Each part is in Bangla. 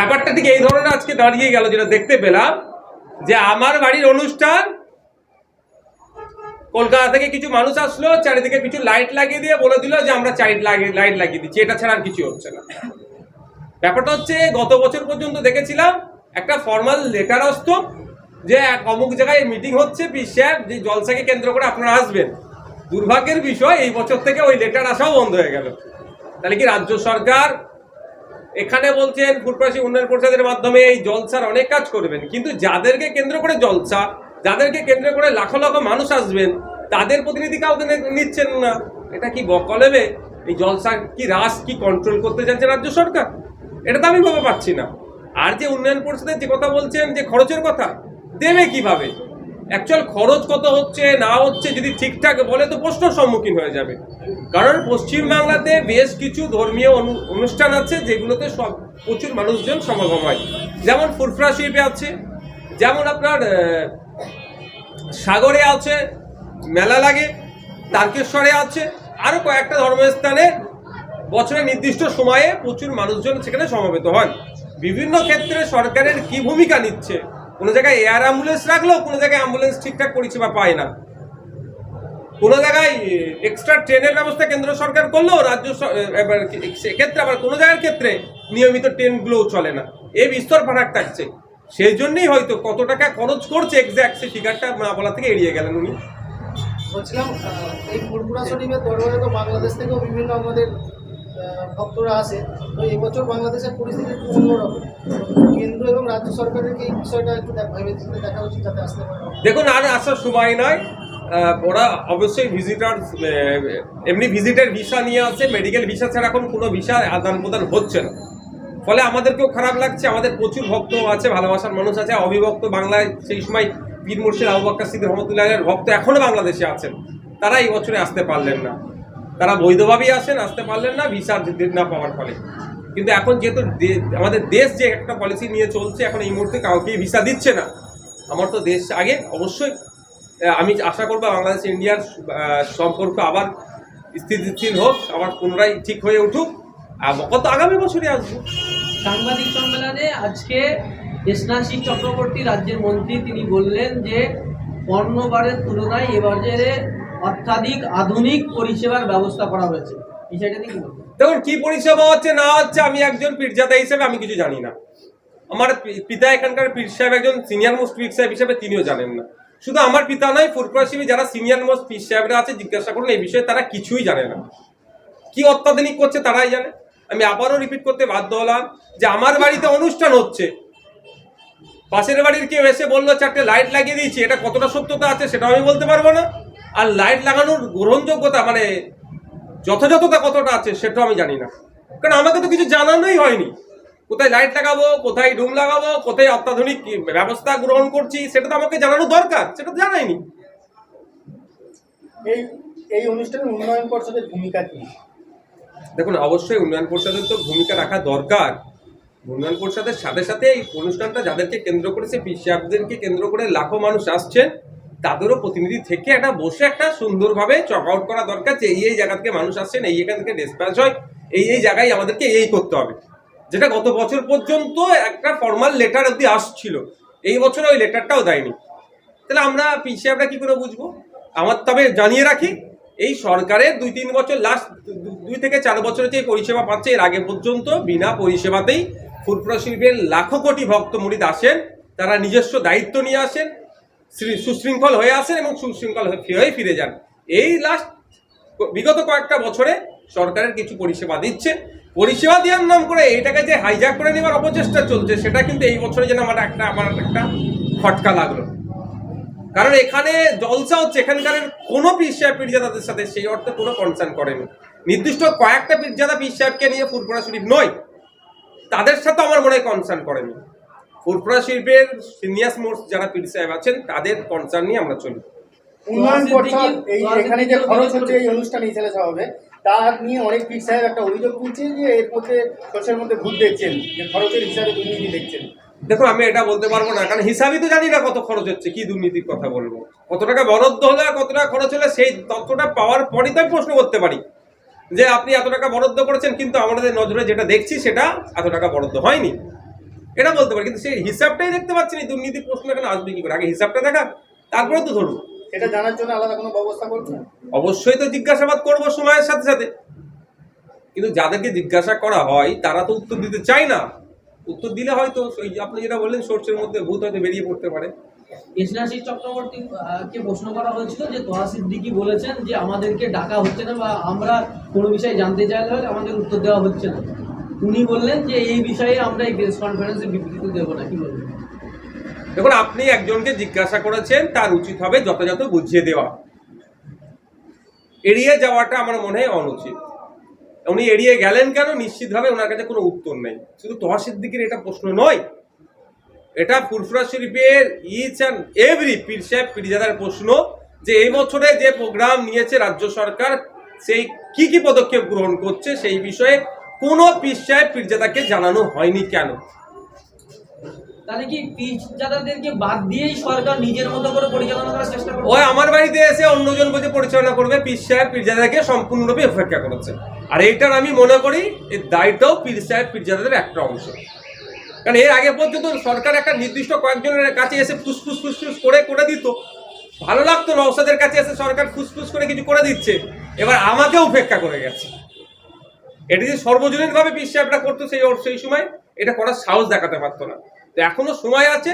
ব্যাপারটা ঠিক এই ধরনের আজকে দাঁড়িয়ে গেল, যেটা দেখতে পেলাম যে আমার বাড়ির অনুষ্ঠান, কলকাতা থেকে কিছু মানুষ আসলো, চারিদিকে কিছু লাইট লাগিয়ে দিয়ে বলে দিল যে আমরা চাইট লাগিয়ে লাইট লাগিয়ে দিচ্ছি, এটা ছাড়া আর কিছু হচ্ছে না। ব্যাপারটা হচ্ছে, গত বছর পর্যন্ত দেখেছিলাম একটা ফর্মাল লেটার আসতো যে এক অমুক জায়গায় মিটিং হচ্ছে পিসার যে জলসাকে কেন্দ্র করে আপনারা আসবেন। দুর্ভাগ্যের বিষয়, এই বছর থেকে ওই লেটার আসাও বন্ধ হয়ে গেল। তাহলে কি রাজ্য সরকার এখানে বলছেন ফুটপাসি উন্নয়ন পরিষদের মাধ্যমে এই জলসার অনেক কাজ করবেন, কিন্তু যাদেরকে কেন্দ্র করে জলসা, যাদেরকে কেন্দ্র করে লাখো লাখো মানুষ আসবেন, তাদের প্রতিনিধি কাউকে নিচ্ছেন না। এটা কি বকলেবে? এই জলসা কি রাস কি কন্ট্রোল করতে চাইছে রাজ্য সরকার? এটা তো আমি ভেবে পাচ্ছি না। আর যে উন্নয়ন পরিষদের যে কথা বলছেন, যে খরচের কথা, দেবে কীভাবে? অ্যাকচুয়াল খরচ কত হচ্ছে, না হচ্ছে, যদি ঠিকঠাক বলে তো প্রশ্নের সম্মুখীন হয়ে যাবে। কারণ পশ্চিমবাংলাতে বেশ কিছু ধর্মীয় অনু- অনুষ্ঠান আছে, যেগুলোতে সব প্রচুর মানুষজন সমাগম হয়। যেমন ফুরফুরা শিল্পে আছে, যেমন আপনার সাগরে আছে, মেলা লাগে, তারকেশ্বরে আছে আরও কয়েকটা ধর্মস্থানে বছরের নির্দিষ্ট সময়ে প্রচুর মানুষজন সেখানে সমবেত হন। বিভিন্ন ক্ষেত্রে সরকারের কি ভূমিকা নিচ্ছে কোনো জায়গায় এয়ার অ্যাম্বুলেন্স রাখল কোনো জায়গায় অ্যাম্বুলেন্স ঠিকঠাক পরিষেবা পায় না। কোনো জায়গায় এক্সট্রা ট্রেনের ব্যবস্থা কেন্দ্র সরকার করল রাজ্য সেক্ষেত্রে আবার কোনো জায়গার ক্ষেত্রে নিয়মিত ট্রেনগুলোও চলে না। এই বিস্তর ফারাক থাকছে। সেই জন্যই হয়তো কত টাকা খরচ করছে এক্স্যাক্ট সেই ফিগারটা না বলা থেকে এড়িয়ে গেলেন উনি। বলছিলাম এই শরীফের তো বাংলাদেশ থেকেও বিভিন্ন আমাদের ভক্তরা আসে, তো এবছর বাংলাদেশের পরিস্থিতি একটু অন্যরকম কেন্দ্র এবং রাজ্য সরকারের এই বিষয়টা একটু ভেবে চিন্তে দেখা উচিত যাতে আসতে পারে? দেখুন, আর আসার সময় নয় ওরা অবশ্যই ভিজিটার এমনি ভিজিটের ভিসা নিয়ে আসে মেডিকেল ভিসা ছাড়া এখন কোনো ভিসা আদান প্রদান হচ্ছে না। ফলে আমাদেরকেও খারাপ লাগছে, আমাদের প্রচুর ভক্ত আছে, ভালোবাসার মানুষ আছে, অবিভক্ত বাংলায় সেই সময় পীর মুর্শিদ আবু বাক্কা সিদ্দিক রহমতুল্লাহের ভক্ত এখনও বাংলাদেশে আছেন। তারা এই বছরে আসতে পারলেন না। তারা বৈধভাবেই আসেন, আসতে পারলেন না, ভিসা না পাওয়ার ফলে। কিন্তু এখন যেহেতু আমাদের দেশ যে একটা পলিসি নিয়ে চলছে, এখন এই মুহূর্তে কাউকে ভিসা দিচ্ছে না। আমার তো দেশ আগে অবশ্যই আমি আশা করব বাংলাদেশ, ইন্ডিয়ার সম্পর্ক আবার স্থিতিশীল হোক, আবার পুনরায় ঠিক হয়ে উঠুক, আর কত আগামী বছরে আসব। সাংবাদিক সম্মেলনে আজকে স্নাশিস চক্রবর্তী রাজ্যের মন্ত্রী তিনি বললেন যে অন্যবারের তুলনায় এবারে অত্যাধিক আধুনিক পরিষেবার ব্যবস্থা করা হয়েছে। দেখুন, কি পরিষেবা হচ্ছে, না হচ্ছে, আমি একজন পীরজাদা হিসেবে আমি কিছু জানি না। আমার পিতা এখানকার পীর সাহেব, একজন সিনিয়র মোস্ট পীর সাহেব হিসেবে তিনিও জানেন না। শুধু আমার পিতা নয় ফুরপুরা যারা সিনিয়র মোস্ট পীর সাহেবরা আছে, জিজ্ঞাসা করুন, এই বিষয়ে তারা কিছুই জানে না। কি অত্যাধুনিক করছে, তারাই জানে। আমি আবারও রিপিট করতে বাধ্য হলাম যে আমার বাড়িতে অনুষ্ঠান হচ্ছে। পাশের বাড়ির কেউ এসে বলল, চারটে লাইট লাগিয়ে দিয়েছি, এটা কতটা সত্যতা আছে সেটা আমি বলতে পারব না। আর লাইট লাগানোর গ্রহণযোগ্যতা মানে যথাযথতা কতটা আছে সেটাও আমি জানি না। কারণ আমাকে তো কিছু জানানোই হয়নি। কোথায় লাইট লাগাবো কোথায় রুম লাগাবো কোথায় অত্যাধুনিক ব্যবস্থা গ্রহণ করছি সেটা তো আমাকে জানানো দরকার সেটা তো জানাইনি। এই এই অনুষ্ঠানে উন্নয়ন পর্ষদের ভূমিকা কি? দেখুন অবশ্যই উন্নয়ন পরিষদের তো ভূমিকা রাখা দরকার। উন্নয়ন পরিষদের সাথে সাথে এই অনুষ্ঠানটা যাদেরকে কেন্দ্র করেছে পিসাবদেরকে কেন্দ্র করে লাখো মানুষ আসছেন। তাদেরও প্রতিনিধি থেকে একটা বসে একটা সুন্দরভাবে চক আউট করা দরকার যে এই এই জায়গা থেকে মানুষ আসছেন, এই এখান থেকে ডিসপ্যাচ হয়, এই এই জায়গায় আমাদেরকে এই করতে হবে। যেটা গত বছর পর্যন্ত একটা ফর্মাল লেটার অব্দি আসছিল, এই বছর ওই লেটারটাও দেয়নি। তাহলে আমরা পিছিয়ে আমরা কী করে বুঝব? আমার তবে জানিয়ে রাখি, এই সরকারের দুই তিন বছর লাস্ট দুই থেকে চার বছরের যে পরিষেবা পাচ্ছে, এর আগে পর্যন্ত বিনা পরিষেবাতেই ফুরফুরা শিল্পের লাখো কোটি ভক্ত মুড়িদ আসেন, তারা নিজস্ব দায়িত্ব নিয়ে আসেন সুশৃঙ্খল হয়ে আসেন এবং সুশৃঙ্খল হয়ে ফিরে যান। এই লাস্ট বিগত কয়েকটা বছরে সরকারের কিছু পরিষেবা দিচ্ছে। পরিষেবা দেওয়ার নাম করে এইটাকে যে হাইজ্যাক করে নেওয়ার অপচেষ্টা চলছে, সেটা কিন্তু এই বছরে যেন আমার একটা আমার একটা খটকা লাগল। কারণ এখানে জলসা হচ্ছে, এখানকার কোনো পীর সাহেব, পীরজাদাদের সাথে সেই অর্থে কোনো কনসার্ন করেনি। নির্দিষ্ট কয়েকটা পীরজাদা পীর সাহেবকে নিয়ে ফুরফুরা শরীফ নয়, তাদের সাথে আমার মনে হয় কনসার্ন করেনি। ফুরফুরা শিল্পের সিনিয়াস মোস্ট যারা পীর সাহেব আছেন তাদের কনসার্ন নিয়ে আমরা চলি। উন্নয়ন পর্ষদ এই এখানে যে খরচ হচ্ছে এই অনুষ্ঠানে হবে তার নিয়ে অনেক পীর সাহেব একটা অভিযোগ তুলছে যে এর মধ্যে সোশ্যাল মধ্যে ভুল দেখছেন যে খরচের হিসাবে দুর্নীতি দেখছেন। দেখুন আমি এটা বলতে পারব না কারণ হিসাবই তো জানি না কত খরচ হচ্ছে কি দুর্নীতির কথা বলব। কত টাকা বরাদ্দ হলে কত টাকা খরচ হলে সেই তথ্যটা পাওয়ার পরই তো আমি প্রশ্ন করতে পারি। যে আপনি এত টাকা বরাদ্দ করেছেন কিন্তু আমাদের নজরে যেটা দেখছি সেটা এত টাকা বরাদ্দ হয়নি। এটা বলতে পারি কিন্তু সেই হিসাবটাই দেখতে পাচ্ছি না এই দুর্নীতি প্রশ্ন এখানে আসবে কি করে? আগে হিসাবটা দেখা তারপরে তো ধরুন। এটা জানার জন্য আলাদা কোনো ব্যবস্থা করছেন অবশ্যই তো জিজ্ঞাসাবাদ করব সময়ের সাথে সাথে। কিন্তু যাদেরকে জিজ্ঞাসা করা হয় তারা তো উত্তর দিতে চায় না। উত্তর দিলে হয়তো ওই আপনি যেটা বললেন সোর্সের মধ্যে ভূত হয়তো বেরিয়ে পড়তে পারে। কৃষ্ণাশিস চক্রবর্তী আহ, কে প্রশ্ন করা হয়েছিল যে তোহা সিদ্দিকি বলেছেন যে আমাদেরকে ডাকা হচ্ছে না বা আমরা কোনো বিষয়ে জানতে চাইলে হলে আমাদের উত্তর দেওয়া হচ্ছে না। উনি বললেন যে এই বিষয়ে আমরা এই প্রেস কনফারেন্সে বিবৃতি দেবো না, কি বলবেন? দেখুন, আপনি একজনকে জিজ্ঞাসা করেছেন, তার উচিত হবে যথাযথ বুঝিয়ে দেওয়া। এড়িয়ে যাওয়াটা আমার মনে হয় অনুচিত। উনি এড়িয়ে গেলেন কেন? নিশ্চিতভাবে ওনার কাছে কোনো উত্তর নেই। শুধু তোহা সিদ্দিকের এটা প্রশ্ন নয়, এটা ফুরফুরা শরীফের ইচ অ্যান্ড এভরি পীর সাহেব, পীরজাদার প্রশ্ন যে এই বছরে যে প্রোগ্রাম নিয়েছে রাজ্য সরকার, সেই কি কি পদক্ষেপ গ্রহণ করছে সেই বিষয়ে কোনো পীর সাহেব পীরজাদাকে জানানো হয়নি কেন? তাহলে কি পিচদাদাদেরকে বাদ দিয়েই সরকার নিজের মতো করে পরিচালনা করার চেষ্টা করবে? ওই আমার বাড়িতে এসে অন্যজন বলছে পরিচালনা করবে পীর সাহেব পীরজাদাকে সম্পূর্ণরূপে করেছে। আর আমি মনে করি এর দায়টাও পীর সাহেব পীরজাদাদের একটা অংশ। কারণ এর আগে পর্যন্ত সরকার একটা নির্দিষ্ট কয়েকজনের কাছে এসে ফুসফুস ফুসফুস করে করে দিত। ভালো লাগতো নৌসাদের কাছে এসে সরকার ফুসফুস করে কিছু করে দিচ্ছে। এবার আমাকেও উপেক্ষা করে গেছে। এটা যে সর্বজনীনভাবে পীর সাহেবরা করতো সেই সেই সময় এটা করার সাহস দেখাতে পারতো না। তো এখনও সময় আছে।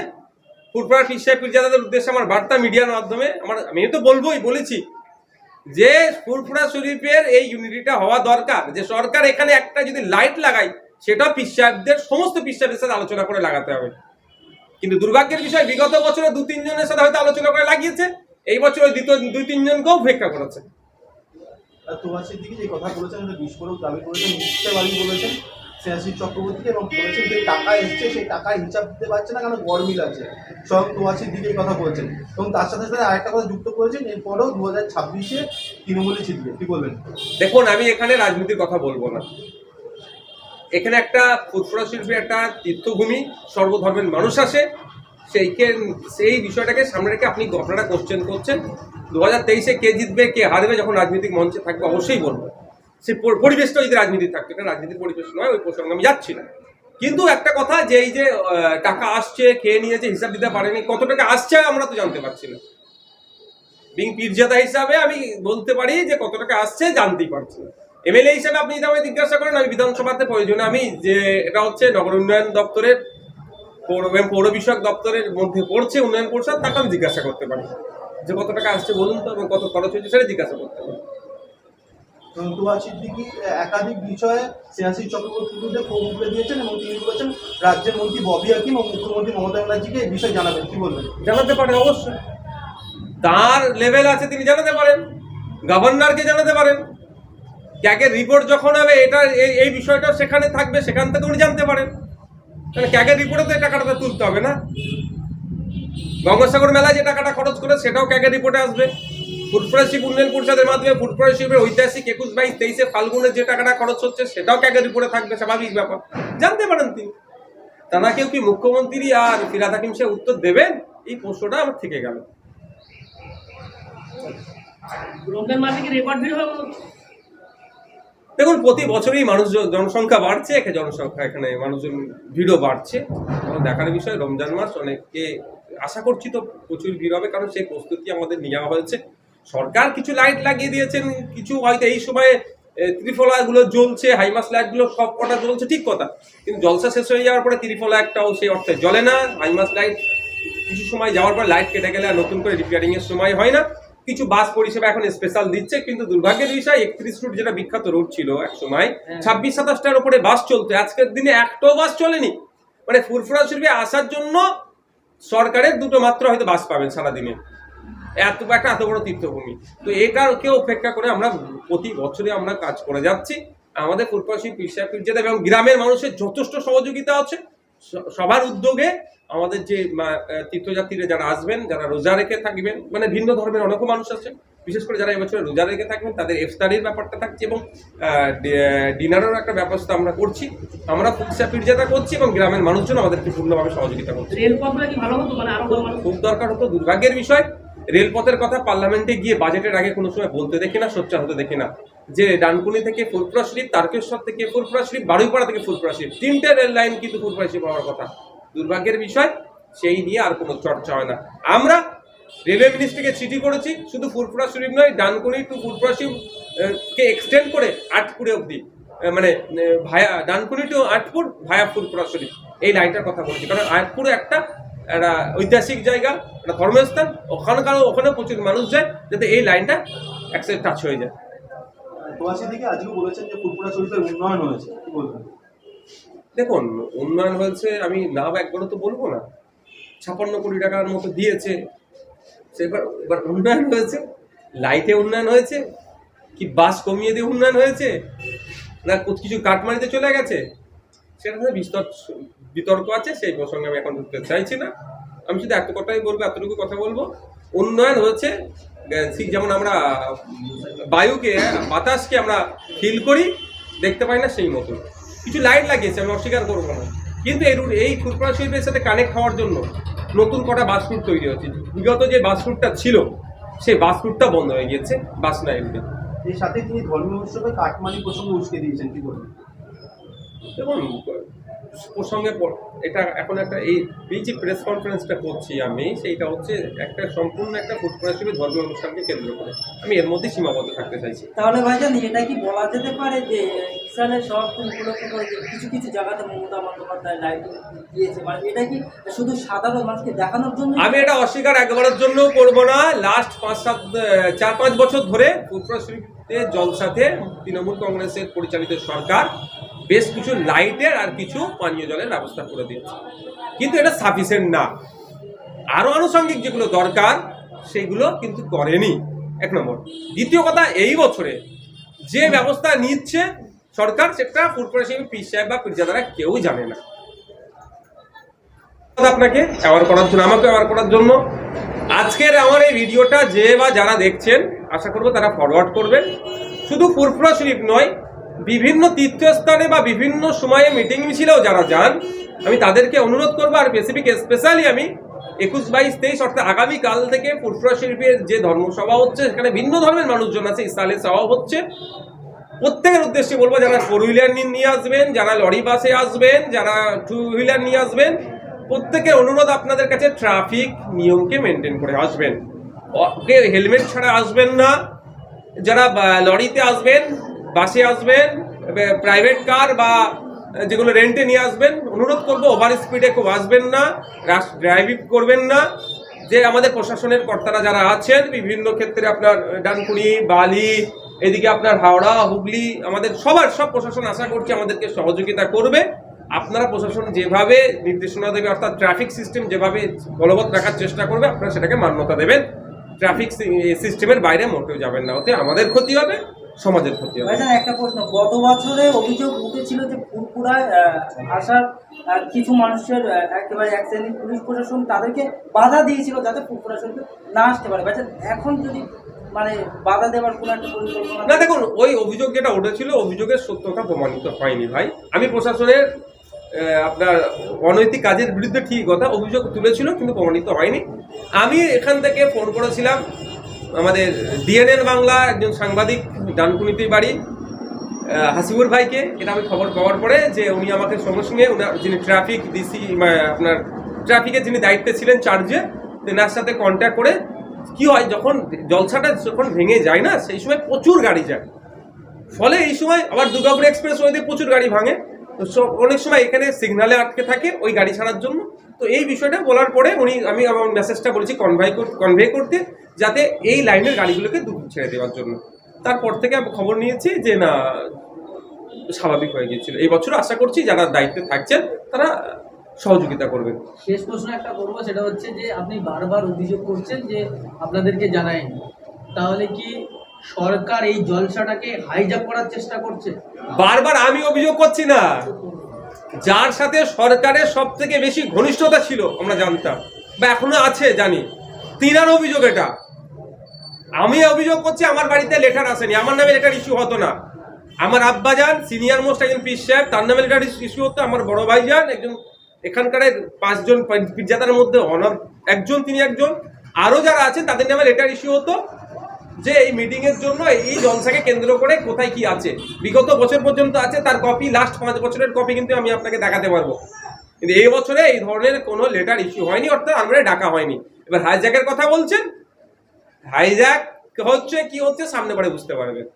পীর সাহেব পীরজাদাদের উদ্দেশ্যে আমার বার্তা মিডিয়ার মাধ্যমে আমার, আমি তো বলবোই, বলেছি যে ফুরফুরা শরীফের এই ইউনিটিটা হওয়া দরকার। যে সরকার এখানে একটা যদি লাইট লাগায়, সেটা পীর সমস্ত পীর সাথে আলোচনা করে লাগাতে হবে। কিন্তু দুর্ভাগ্যের বিষয়, বিগত বছরে দু তিনজনের সাথে হয়তো আলোচনা করে লাগিয়েছে। এই বছর ওই দ্বিতীয় দুই তিনজনকেও উপেক্ষা করেছে। তোমার দিকে যে কথা বলেছেন যে বিস্ফোরক দাবি করেছেন মিথ্যে বাড়ি বলেছেন স্নেহাশিস চক্রবর্তীকে, এবং বলেছেন যে টাকা এসছে, সেই টাকা হিসাব দিতে পারছে না কারণ গরমিল আছে স্বয়ং তোমাশির দিকে কথা বলছেন। এবং তার সাথে সাথে আরেকটা কথা যুক্ত করেছেন, এরপরেও দু হাজার ছাব্বিশে তৃণমূলে জিতবে। কি বলবেন? দেখুন, আমি এখানে রাজনীতির কথা বলব না। এখানে একটা ফুটফুরা শিল্পী, একটা তীর্থভূমি, সর্বধর্মের মানুষ আসে সেইকে সেই বিষয়টাকে সামনে রেখে আপনি আপনারা কোশ্চেন করছেন। দু হাজার তেইশে কে জিতবে, কে হারবে, যখন রাজনৈতিক মঞ্চে থাকবে, অবশ্যই বলব। সে পরিবেশটা যদি রাজনীতি থাকতো, এটা রাজনীতির পরিবেশ নয়, ওই প্রসঙ্গে আমি যাচ্ছি না কিন্তু একটা কথা, যে এই যে টাকা আসছে খেয়ে নিয়েছে, হিসাব দিতে পারেনি, কত টাকা আসছে আমরা তো জানতে পারছি না। বিং পীরজাদা হিসাবে আমি বলতে পারি যে কত টাকা আসছে জানতেই পারছি না। এমএলএ হিসাবে আপনি যদি আমাকে জিজ্ঞাসা করেন, আমি বিধানসভাতে প্রয়োজনে, আমি যে, এটা হচ্ছে নগর উন্নয়ন দপ্তরের পৌর এবং পৌর বিষয়ক দপ্তরের মধ্যে পড়ছে উন্নয়ন পরিষদ তাকে আমি জিজ্ঞাসা করতে পারি। যে কত টাকা আসছে বলুন তো এবং কত খরচ হয়েছে সেটা জিজ্ঞাসা করতে পারি। এবং সিদ্দিকি একাধিক বিষয়ে স্নেহাশিস চক্রবর্তীর বিরুদ্ধে ক্ষোভ উগড়ে দিয়েছেন এবং তিনি বলেছেন রাজ্যের মন্ত্রী ববি হাকিম ও মুখ্যমন্ত্রী মমতা ব্যানার্জিকে এই বিষয়ে জানাবেন। কি বলবেন? জানাতে পারেন অবশ্যই। তার লেভেল আছে তিনি জানাতে পারেন। গভর্নরকে জানাতে পারেন। ক্যাগের রিপোর্ট যখন হবে এটা এই বিষয়টা সেখানে থাকবে সেখান থেকে উনি জানতে পারেন। তাহলে ক্যাগের রিপোর্টে তো এই টাকাটা তুলতে হবে না? গঙ্গাসাগর মেলায় যে টাকাটা খরচ করে সেটাও ক্যাগের রিপোর্টে আসবে? ফুটপ্রা শিপ উন্নয়ন পরিষদের মাধ্যমে ফুটপ্রা শিপের ঐতিহাসিক একুশ বাইশ তেইশে ফাল্গুনের যে টাকাটা খরচ হচ্ছে সেটাও ক্যাগের রিপোর্টে থাকবে? স্বাভাবিক ব্যাপার। জানতে পারেন তিনি। তারা কেউ কি মুখ্যমন্ত্রী আর ফিরাদ হাকিম সে উত্তর দেবেন? এই প্রশ্নটা আমার থেকে গেল। কি রেকর্ড ভিড় হবে দেখুন, প্রতি বছরই মানুষ জন- জনসংখ্যা বাড়ছে জনসংখ্যা এখানে মানুষজন ভিড়ও বাড়ছে। এবং দেখার বিষয়, রমজান মাস অনেককে আশা করছি তো প্রচুর ভিড় হবে, কারণ সেই প্রস্তুতি আমাদের নেওয়া হয়েছে। সরকার কিছু লাইট লাগিয়ে দিয়েছেন, কিছু হয়তো এই সময়ে ত্রিফলাগুলো জ্বলছে, হাইমাস লাইটগুলো সব কটা জ্বলছে, ঠিক কথা। কিন্তু জলসা শেষ হয়ে যাওয়ার পরে ত্রিফলা একটাও সেই অর্থে জ্বলে না, হাইমাস লাইট কিছু সময় যাওয়ার পর লাইট কেটে গেলে আর নতুন করে রিপেয়ারিং এর সময় হয় না। কিছু বাস পরিষেবা এখন স্পেশাল দিচ্ছে কিন্তু দুর্ভাগ্যের বিষয় একত্রিশ রুট যেটা বিখ্যাত রোড ছিল এক সময় হ্যাঁ। ছাব্বিশ সাতাশটার উপরে বাস চলতো। আজকের দিনে একটাও বাস চলেনি। মানে ফুরফুরা শরীফে আসার জন্য সরকারের দুটো মাত্র হয়তো বাস পাবেন সারাদিনে। এত একটা এত বড় তীর্থভূমি। তো এটাকে উপেক্ষা করে আমরা প্রতি বছরে আমরা কাজ করে যাচ্ছি। আমাদের ফুরফুরাশি পিসা পিরজাদা এবং গ্রামের মানুষের যথেষ্ট সহযোগিতা আছে। সবার উদ্যোগে আমাদের যে তীর্থযাত্রীরা যারা আসবেন যারা রোজা রেখে থাকবেন মানে ভিন্ন ধর্মের অনেকও মানুষ আছে বিশেষ করে যারা এবছর রোজা রেখে থাকবেন তাদের ইফতারির ব্যাপারটা থাকছে এবং ডিনারের একটা ব্যবস্থা আমরা করছি। আমরা ফুকসা পিরজাদা করছি এবং গ্রামের মানুষজন আমাদেরকে পূর্ণভাবে সহযোগিতা করছে। মানে খুব দরকার হতো দুর্ভাগ্যের বিষয়। রেলপথের কথা পার্লামেন্টে গিয়ে বাজেটের আগে কোনো সময় বলতে দেখি না সোচ্চার হতে দেখি না। যে ডানকুনি থেকে ফুরপুরা শরীফ তারকেশ্বর থেকে ফুরপুরা শরীফ বারুইপাড়া থেকে ফুরপুরা শরীফ তিনটে রেল লাইন কিন্তু ফুরপুরা শরীফ হওয়ার কথা। দুর্ভাগ্যের বিষয় সেই নিয়ে আর কোনো চর্চা হয় না। আমরা রেলওয়ে মিনিস্ট্রিকে চিঠি করেছি শুধু ফুরপুরা শরীফ নয় ডানকুনি টু ফুরপুরা শরীফ আহ, কে এক্সটেন্ড করে আটপুরে আহ, মানে via Dankuni to Atpur via Furfura Sharif এই লাইনটার কথা বলছি কারণ আটপুরে একটা একটা ঐতিহাসিক জায়গা একটা ধর্মস্থান ওখানকার ওখানে প্রচুর মানুষ যায় যাতে এই লাইনটা একসাথে টাচ হয়ে যায়। বলেছেন যে শরীফের উন্নয়ন হয়েছে কি বলবেন? দেখুন উন্নয়ন হয়েছে আমি না বা একবারও তো বলব না। ছাপান্ন কোটি টাকার মতো দিয়েছে। সেবার এবার উন্নয়ন হয়েছে। লাইটে উন্নয়ন হয়েছে। কি বাস কমিয়ে দিয়ে উন্নয়ন হয়েছে? না কিছু কাটমারিতে চলে গেছে? সেটা বিস্তর বিতর্ক আছে, সেই প্রসঙ্গে আমি এখন ঢুকতে চাইছি না। আমি শুধু এত কথাই বলব, এতটুকু কথা বলব। উন্নয়ন হচ্ছে ঠিক যেমন আমরা বায়ুকে বাতাসকে আমরা ফিল করি, দেখতে পাই না সেই মতো কিছু লাইট লাগিয়েছে, আমি অস্বীকার করব না। কিন্তু এই এই ফুটপাথ শিল্পের সাথে কানেক্ট হওয়ার জন্য নতুন কটা বাস রুট তৈরি হচ্ছে। বিগত যে বাস রুটটা ছিল, সেই বাস রুটটা বন্ধ হয়ে গিয়েছে বাস না এর সাথে তিনি ধর্মীয় উৎসবে কাটমানি প্রসঙ্গে উস্কে দিয়েছেন, কি বলবেন? এবং প্রসঙ্গে পর- এটা এখন একটা এই এই যে প্রেস কনফারেন্সটা করছি আমি সেইটা হচ্ছে একটা সম্পূর্ণ একটা ফুটবল হিসেবে ধর্মীয় অনুষ্ঠানকে কেন্দ্র করে। আমি এর মধ্যে সীমাবদ্ধ থাকতে চাইছি। তাহলে ভাইজান এটা কি বলা যেতে পারে যে কিষানের সমাপ্তি উপলক্ষে করে যে কিছু কিছু জায়গাতে মমতা বন্দ্যোপাধ্যায় লাইটিং দিয়েছে? মানে এটা কি শুধু সাধারণ মানুষকে দেখানোর জন্য? আমি এটা অস্বীকার একবারের জন্য করব না। লাস্ট পাঁচ সাত চার পাঁচ বছর ধরে ফুটবল শিল্পে জলসাতে তৃণমূল কংগ্রেসের পরিচালিত সরকার বেশ কিছু লাইটের আর কিছু পানীয় জলের ব্যবস্থা করে দিয়েছে কিন্তু এটা সাফিসিয়েন্ট না। আরও আনুষঙ্গিক যেগুলো দরকার, সেগুলো কিন্তু করেনি। এক নম্বর। দ্বিতীয় কথা, এই বছরে যে ব্যবস্থা নিচ্ছে সরকার, সেটা ফুড প্রসেসিং পিস সাহেব বা পিরজাদারা কেউ জানে না। আপনাকে অ্যাওয়ার করার জন্য, আমাকে অ্যাওয়ার করার জন্য। আজকের আমার এই ভিডিওটা যে বা যারা দেখছেন, আশা করব তারা ফরওয়ার্ড করবেন। শুধু ফুরফুরা শরীফ নয় বিভিন্ন তীর্থস্থানে বা বিভিন্ন সময়ে মিটিং মিছিলেও যারা যান, আমি তাদেরকে অনুরোধ করব, আর স্পেসিফিক স্পেশালি আমি একুশ বাইশ তেইশ, অর্থাৎ আগামীকাল থেকে ফুরফুরা শরীফের যে ধর্মসভা হচ্ছে, সেখানে ভিন্ন ধর্মের মানুষজন আছে ইসলালে সভা হচ্ছে। প্রত্যেকের উদ্দেশ্যে বলব, যারা ফোর হুইলার নিয়ে আসবেন, যারা লরি বাসে আসবেন, যারা টু হুইলার নিয়ে আসবেন, প্রত্যেকের অনুরোধ আপনাদের কাছে ট্রাফিক নিয়মকে মেনটেন করে আসবেন। হেলমেট ছাড়া আসবেন না, যারা লরিতে আসবেন বাসে আসবেন প্রাইভেট কার বা যেগুলো রেন্টে নিয়ে আসবেন, অনুরোধ করব ওভার স্পিডে খুব আসবেন না ড্রাইভিং করবেন না। যে আমাদের প্রশাসনের কর্তারা যারা আছেন, বিভিন্ন ক্ষেত্রে আপনার ডানকুনি, বালি, এদিকে আপনার হাওড়া, হুগলি, আমাদের সবার, সব প্রশাসন আশা করছি আমাদেরকে সহযোগিতা করবে। আপনারা প্রশাসন যেভাবে নির্দেশনা দেবে, অর্থাৎ ট্রাফিক সিস্টেম যেভাবে বলবৎ রাখার চেষ্টা করবে, আপনারা সেটাকে মান্যতা দেবেন। ট্রাফিক সিস্টেমের বাইরে মোটেও যাবেন না, ওতে আমাদের ক্ষতি হবে। সমাজের ক্ষতি হবে। একটা প্রশ্ন। গত বছরে অভিযোগ উঠেছিল যে ফুরপুরায় আহ, আসার কিছু মানুষের একেবারে এক শ্রেণির পুলিশ প্রশাসন তাদেরকে বাধা দিয়েছিল যাতে ফুরপুরা শরীফে না আসতে পারে। এখন যদি মানে বাধা দেওয়ার কোনো একটা পরিকল্পনা না দেখুন ওই অভিযোগ যেটা উঠেছিল অভিযোগের সত্যতা প্রমাণিত হয়নি ভাই। আমি প্রশাসনের আপনার অনৈতিক কাজের বিরুদ্ধে ঠিক কথা অভিযোগ তুলেছিল কিন্তু প্রমাণিত হয়নি। আমি এখান থেকে ফোন করেছিলাম আমাদের ডিএনএন বাংলা একজন সাংবাদিক ডানকুনিতে বাড়ি হাসিবুর ভাইকে, এটা আমি খবর পাওয়ার পরে যে উনি আমাকে সঙ্গে সঙ্গে যিনি ট্রাফিক ডিসি আপনার ট্রাফিকের যিনি দায়িত্বে ছিলেন চার্জে, তেনার সাথে কন্ট্যাক্ট করে কি হয় যখন জলসাটা যখন ভেঙে যায় না, সেই সময় প্রচুর গাড়ি যায়। ফলে এই সময় আবার দুর্গাপুর এক্সপ্রেস ওয়েতে প্রচুর গাড়ি ভাঙে। তো অনেক সময় এখানে সিগনালে আটকে থাকে ওই গাড়ি ছাড়ার জন্য। তো এই বিষয়টা বলার পরে উনি, আমি আমার মেসেজটা বলেছি কনভাই কনভে করতে। যাতে এই লাইনের গাড়িগুলোকে দূর ছেড়ে দেওয়ার জন্য। তারপর থেকে খবর নিয়েছি যে না স্বাভাবিক হয়ে গিয়েছিল। এই বছর আশা করছি যারা দায়িত্বে থাকছেন তারা সহযোগিতা করবেন। শেষ প্রশ্ন একটা করব সেটা হচ্ছে যে আপনি বারবার অভিযোগ করছেন যে আপনাদেরকে জানায়নি। তাহলে কি সরকার এই জলসাটাকে হাইজাক করার চেষ্টা করছে? বারবার আমি অভিযোগ করছি না। যার সাথে সরকারের সব থেকে বেশি ঘনিষ্ঠতা ছিল আমরা জানতাম। বা এখনও আছে জানি। তিনার অভিযোগ এটা। আমি অভিযোগ করছি আমার বাড়িতে লেটার আসেনি। আমার নামে লেটার ইস্যু হতো না। আমার আব্বাজান সিনিয়র মোস্ট একজন পিস সাহেব তার নামে লেটার ইস্যু হতো। আমার বড় ভাইজান, একজন এখানকার পাঁচজন পিজ্জাতার মধ্যে অনার একজন, তিনি একজন। আরও যারা আছেন, তাদের নামে লেটার ইস্যু হতো যে এই মিটিং এর জন্য এই জলসাকে কেন্দ্র করে কোথায় কি আছে। বিগত বছর পর্যন্ত আছে, তার কপি লাস্ট পাঁচ বছরের কপি কিন্তু আমি আপনাকে দেখাতে পারব। কিন্তু এই বছরে এই ধরনের কোনো লেটার ইস্যু হয়নি, অর্থাৎ আমরা ডাকা হয়নি। এবার হাইজ্যাকের কথা বলছেন হাইজ্যাক হচ্ছে কি হচ্ছে সামনে পরে বুঝতে পারবেন